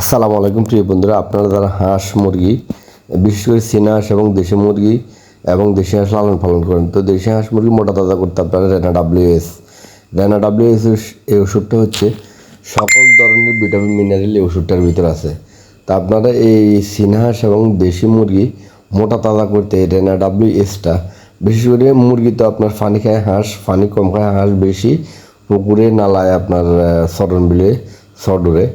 আসসালামু আলাইকুম, প্রিয় বন্ধুরা। আপনারা যারা হাঁস, মুরগি, বিশেষ করে চীনা হাঁস এবং দেশি মুরগি এবং দেশি হাঁস লালন পালন করেন, তো দেশি হাঁস, মুরগি মোটা তাজা করতে আপনারা রেনা ডাব্লিউএস। রেনা ডাব্লিউএস এই ওষুধটা হচ্ছে সকল ধরনের ভিটামিন, মিনারেল এই ওষুধটার ভিতর আছে। তা আপনারা এই চীনা হাঁস এবং দেশি মুরগি মোটা তাজা করতে এই রেনা ডাব্লিউএসটা, বিশেষ করে মুরগি তো আপনার ফানি খায় হাঁস, ফানি কম খায় হাঁস বেশি, পুকুরে, নালায় আপনার সরন বিলে, সডরে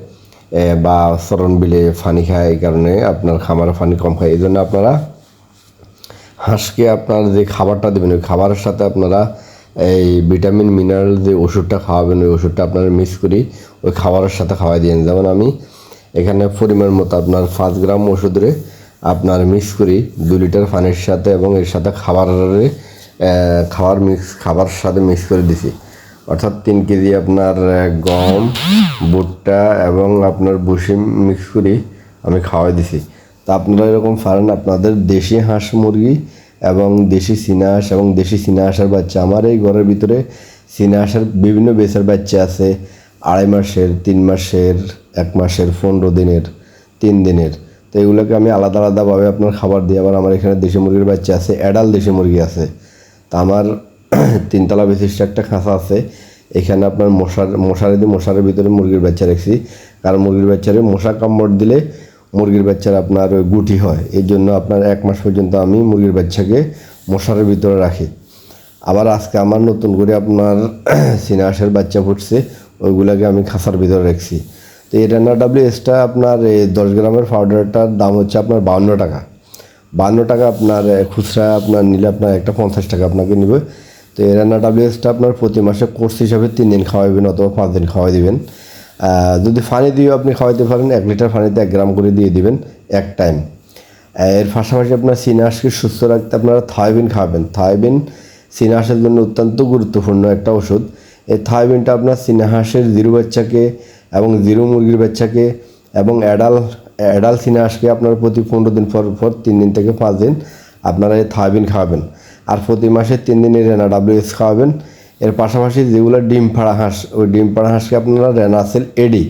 বা সরণ বিলে পানি খায় এই কারণে আপনার খামারে পানি কম খায়। এই জন্য আপনারা হাঁসকে আপনার যে খাবারটা দেবেন, ওই খাবারের সাথে আপনারা এই ভিটামিন, মিনারেল যে ওষুধটা খাওয়াবেন, ওই ওষুধটা আপনারা মিক্স করি ওই খাবারের সাথে খাওয়াই দিন যেমন আমি এখানে পরিমাণ মতো আপনার পাঁচ গ্রাম ওষুধে আপনার মিক্স করি দু লিটার পানির সাথে এবং এর সাথে খাবারের খাবার মিক্স, খাবার সাথে মিক্স করে দিছি। অর্থাৎ তিন কেজি আপনার গম, ভুট্টা এবং আপনার ভুসি মিক্স করি আমি খাওয়াই দিছি। তা আপনারা এরকম ফারেন আপনাদের দেশি হাঁস মুরগি এবং দেশি হাঁস এবং দেশি হাঁসের বাচ্চা। আমার এই ঘরের ভিতরে হাঁসের বিভিন্ন বেচের বাচ্চা আছে, আড়াই মাসের, তিন মাসের, এক মাসের, পনেরো দিনের, তিন দিনের। তো এগুলোকে আমি আলাদা আলাদাভাবে আপনার খাবার দিই আবার আমার এখানে দেশি মুরগির বাচ্চা আছে অ্যাডাল দেশি মুরগি আছে। তা আমার তিনতলা বিশিষ্ট একটা খাঁচা আছে। এখানে আপনার মশার, মশারি দিয়ে মশারের ভিতরে মুরগির বাচ্চা রাখছি। কারণ মুরগির বাচ্চারে মশা কামড় দিলে মুরগির বাচ্চার আপনার গুটি হয়। এই জন্য আপনার এক মাস পর্যন্ত আমি মুরগির বাচ্চাকে মশারের ভিতরে রাখি। আবার আজকে আমার নতুন করে আপনার সিনাহাসের বাচ্চা ফুটছে, ওইগুলোকে আমি খাঁচার ভিতরে রাখছি। তো এই রান্না ডাব্লিউএসটা আপনার এই দশ গ্রামের পাউডারটার দাম হচ্ছে আপনার বাউন্ন টাকা। বান্ন টাকা আপনার খুচরা আপনার নিলে আপনার একটা পঞ্চাশ টাকা আপনাকে নেবে। তো এই রান্না ডাব্লিউএসটা আপনার প্রতি মাসে কোর্স হিসাবে তিন দিন খাওয়াবেন অথবা পাঁচ দিন খাওয়াই দিবেন। যদি ফানি দিয়েও আপনি খাওয়াইতে পারেন, এক লিটার ফানিতে এক গ্রাম করে দিয়ে দিবেন এক টাইম এর পাশাপাশি আপনার সিনাহাসকে সুস্থ রাখতে আপনারা থাইবিন খাবেন। থাইবিন সিনাহাসের জন্য অত্যন্ত গুরুত্বপূর্ণ একটা ওষুধ। এই থাইবিনটা আপনার সিনাহাসের জিরো বাচ্চাকে এবং জিরো মুরগির বাচ্চাকে এবং অ্যাডাল অ্যাডাল সিনাহাসকে আপনার প্রতি পনেরো দিন পর পর তিন দিন থেকে পাঁচ দিন আপনারা এই থাইবিন খাওয়াবেন আর প্রতি মাসে তিন দিনের রেনা ডাব্লিউএস খাওয়াবেন। এর পাশাপাশি যেগুলো ডিম ফাড়া হাঁস, ওই ডিম ফাড়া হাঁসকে আপনারা রেনাসেল এডি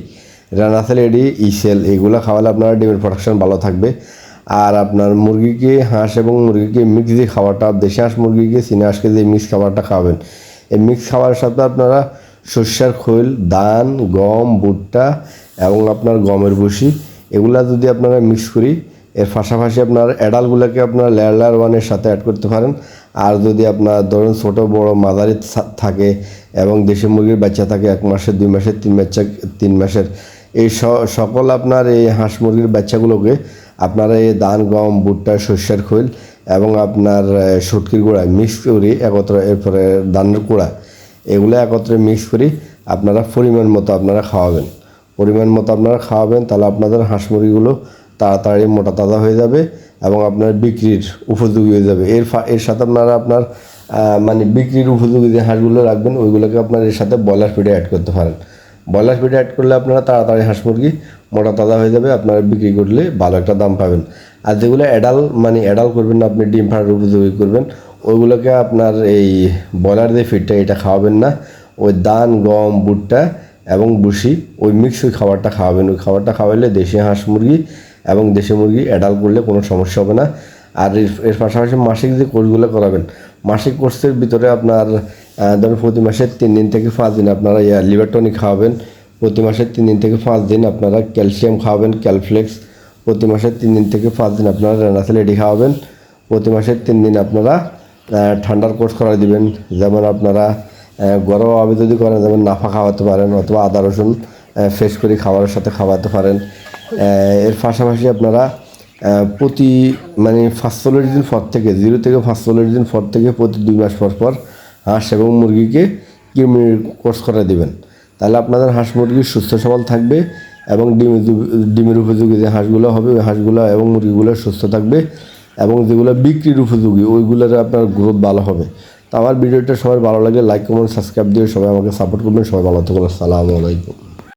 রেনাসেল এডি, ইসেল, এগুলো খাওয়ালে আপনার ডিমের প্রোডাকশন ভালো থাকবে। আর আপনার মুরগিকে হাঁস এবং মুরগিকে মিক্স যে খাবারটা, দেশি হাঁস মুরগিকে চীনা হাঁসকে যে মিক্স খাবারটা খাওয়াবেন, এই মিক্স খাবারের সাথে আপনারা সর্ষের খৈল, ধান, গম, ভুট্টা এবং আপনার গমের ভুসি, এগুলা যদি আপনারা মিক্স করি এর পাশাপাশি আপনার অ্যাডালগুলোকে আপনার লেয়ার লেয়ার ওয়ানের সাথে অ্যাড করতে পারেন। আর যদি আপনার ধরুন ছোটো বড় মাঝারি থাকে এবং দেশি মুরগির বাচ্চা থাকে এক মাসের দুই মাসের তিন বাচ্চা তিন মাসের এই সকল আপনার এই হাঁস মুরগির বাচ্চাগুলোকে আপনারা এই ধান গম ভুট্টা শস্যের খৈল এবং আপনার আহ, শুটকির গুঁড়া মিক্স করি একত্র এরপরে ধানের গুঁড়া এগুলো একত্রে মিক্স করি আপনারা পরিমাণ মতো আপনারা খাওয়াবেন। পরিমাণ মতো আপনারা খাওয়াবেন তাহলে আপনাদের হাঁস মুরগিগুলো তাড়াতাড়ি মোটা তাজা হয়ে যাবে এবং আপনার বিক্রির উপযোগী হয়ে যাবে। এর এর সাথে আপনারা আপনার মানে বিক্রির উপযোগী যে হাঁসগুলো রাখবেন, ওইগুলোকে আপনার এর সাথে ব্রয়লার ফিডে অ্যাড করতে পারেন। ব্রয়লার ফিডে অ্যাড করলে আপনারা তাড়াতাড়ি হাঁস মুরগি মোটা তাজা হয়ে যাবে, আপনারা বিক্রি করলে ভালো একটা দাম পাবেন। আর যেগুলো অ্যাডাল মানে অ্যাডাল করবেন না, আপনি ডিম ফাড়ার উপযোগী করবেন, ওইগুলোকে আপনার এই ব্রয়লার যে ফিডটা এটা খাওয়াবেন না। ওই দান, গম, ভুট্টা এবং বুসি ওই মিক্স ওই খাবারটা খাওয়াবেন। ওই খাবারটা খাওয়াইলে দেশি হাঁস মুরগি এবং দেশি মুরগি অ্যাডাল করলে কোনো সমস্যা হবে না। আর এর পাশাপাশি মাসিক যে কোর্সগুলো করাবেন, মাসিক কোর্সের ভিতরে আপনার ধরুন প্রতি মাসের তিন দিন থেকে পাঁচ দিন আপনারা লিভার টনিক খাওয়াবেন। প্রতি মাসের তিন দিন থেকে পাঁচ দিন আপনারা ক্যালসিয়াম খাওয়াবেন ক্যালফ্লেক্স প্রতি মাসের তিন দিন থেকে পাঁচ দিন আপনারা রেনাসেল এডি খাওয়াবেন। প্রতি মাসের তিন দিন আপনারা ঠান্ডার কোর্স করা দিবেন। যেমন আপনারা গরমভাবে যদি করেন, যেমন নাফা খাওয়াতে পারেন অথবা আদা রসুন ফ্রেশ করে খাবারের সাথে খাওয়াতে পারেন। এর পাশাপাশি আপনারা প্রতি মানে চল্লিশ দিন পর থেকে জিরো থেকে চল্লিশ দিন পর থেকে প্রতি দুই মাস পর পর হাঁস এবং মুরগিকে কৃমির কোর্স করে দিবেন। তাহলে আপনাদের হাঁস মুরগি সুস্থ সবল থাকবে এবং ডিম ডিমের উপযোগী যে হাঁসগুলো হবে, ওই হাঁসগুলো এবং মুরগিগুলো সুস্থ থাকবে এবং যেগুলো বিক্রির উপযোগী, ওইগুলোর আপনার গ্রোথ ভালো হবে। তো আমার ভিডিওটা সবার ভালো লাগে লাইক কমেন্ট সাবস্ক্রাইব দিয়ে সবাই আমাকে সাপোর্ট করবেন। সবাই ভালো থাকুন, আসসালামু আলাইকুম।